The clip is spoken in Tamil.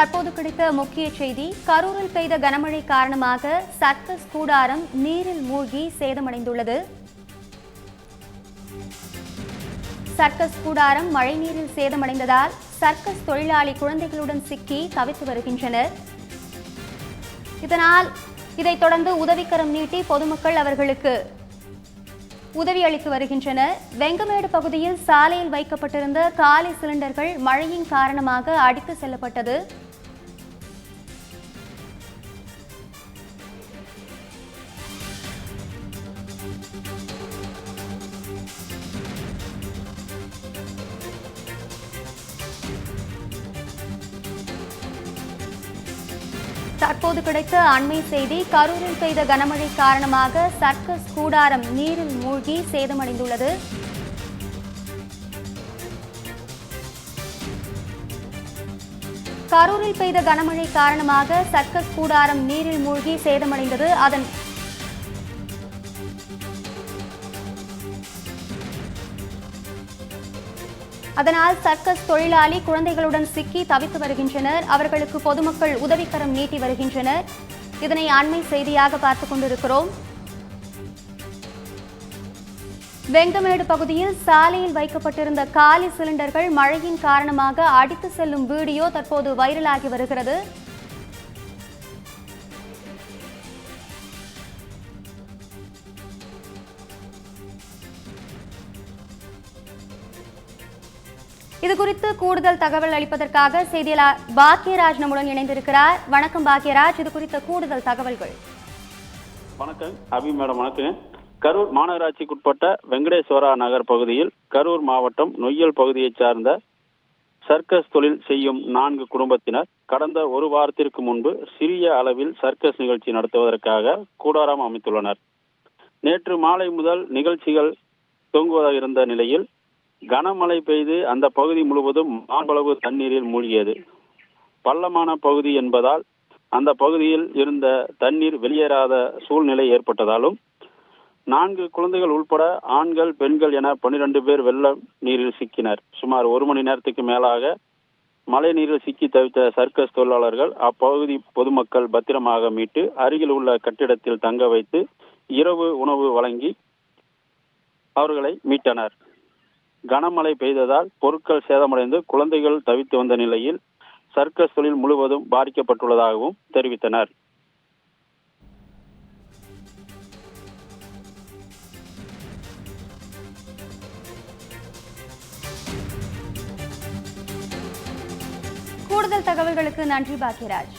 தற்போது கிடைத்த முக்கிய செய்தி கரூரில் பெய்த கனமழை காரணமாக சர்க்கஸ் கூடாரம் நீரில் மூழ்கி சேதமடைந்துள்ளது. சர்க்கஸ் கூடாரம் மழைநீரில் சேதமடைந்ததால் சர்க்கஸ் தொழிலாளி குழந்தைகளுடன் சிக்கி தவித்து வருகின்றனர். இதனால் இதைத் தொடர்ந்து உதவிக்கரம் நீட்டி பொதுமக்கள் அவர்களுக்கு உதவி அளித்து வருகின்றனர். வெங்கமேடு பகுதியில் சாலையில் வைக்கப்பட்டிருந்த காலி சிலிண்டர்கள் மழையின் காரணமாக அடித்து செல்லப்பட்டது. தற்போது கிடைத்த அண்மை செய்தி கரூரில் பெய்த கனமழை காரணமாக சர்க்கஸ் கூடாரம் நீரில் மூழ்கி சேதமடைந்துள்ளது. கரூரில் பெய்த கனமழை காரணமாக சர்க்கஸ் கூடாரம் நீரில் மூழ்கி சேதமடைந்தது. அதன் அதனால் சர்க்கஸ் தொழிலாளி குழந்தைகளுடன் சிக்கி தவித்து வருகின்றனர். அவர்களுக்கு பொதுமக்கள் உதவிக்கரம் நீட்டி வருகின்றனர். இதனை அண்மை செய்தியாக பார்த்துக் கொண்டிருக்கிறோம். வெங்கமேடு பகுதியில் சாலையில் வைக்கப்பட்டிருந்த காலி சிலிண்டர்கள் மழையின் காரணமாக அடித்து செல்லும் வீடியோ தற்போது வைரலாகி வருகிறது. இது குறித்து கூடுதல் தகவல் அளிப்பதற்காக செய்தியாளர் பாக்யராஜ் நம்முடன் இணைந்திருக்கிறார். வணக்கம் பாக்கியராஜ் இது குறித்த கூடுதல் தகவல்கள். வணக்கம் அபி மேடம் வணக்கம். கரூர் மாநகராட்சிக்குட்பட்ட வெங்கடேஸ்வரா நகர் பகுதியில் கரூர் மாவட்டம் நொய்யல் பகுதியைச் சார்ந்த சர்க்கஸ் தொழில் செய்யும் நான்கு குடும்பத்தினர் கடந்த ஒரு வாரத்திற்கு முன்பு சிறிய அளவில் சர்க்கஸ் நிகழ்ச்சி நடத்துவதற்காக கூடாரம் அமைத்துள்ளனர். நேற்று மாலை முதல் நிகழ்ச்சிகள் தொங்குவதாக இருந்த நிலையில் கனமழை பெய்து அந்த பகுதி முழுவதும் மாம்பளவு தண்ணீரில் மூழ்கியது. பள்ளமான பகுதி என்பதால் அந்த பகுதியில் இருந்த தண்ணீர் வெளியேறாத சூழ்நிலை ஏற்பட்டதாலும் நான்கு குழந்தைகள் உள்பட ஆண்கள் பெண்கள் என பனிரெண்டு பேர் வெள்ள நீரில் சிக்கினர். சுமார் ஒரு மணி நேரத்துக்கு மேலாக மழை நீரில் சிக்கி தவித்த சர்க்கஸ் தொழிலாளர்கள் அப்பகுதி பொதுமக்கள் பத்திரமாக மீட்டு அருகில் உள்ள கட்டிடத்தில் தங்க வைத்து இரவு உணவு வழங்கி அவர்களை மீட்டனர். கனமழை பெய்ததால் பொருட்கள் சேதமடைந்து குழந்தைகள் தவித்து வந்த நிலையில் சர்க்கஸ் தொழில் முழுவதும் பாதிக்கப்பட்டுள்ளதாகவும் தெரிவித்தனர். கூடுதல் தகவல்களுக்கு நன்றி பாக்கியராஜ்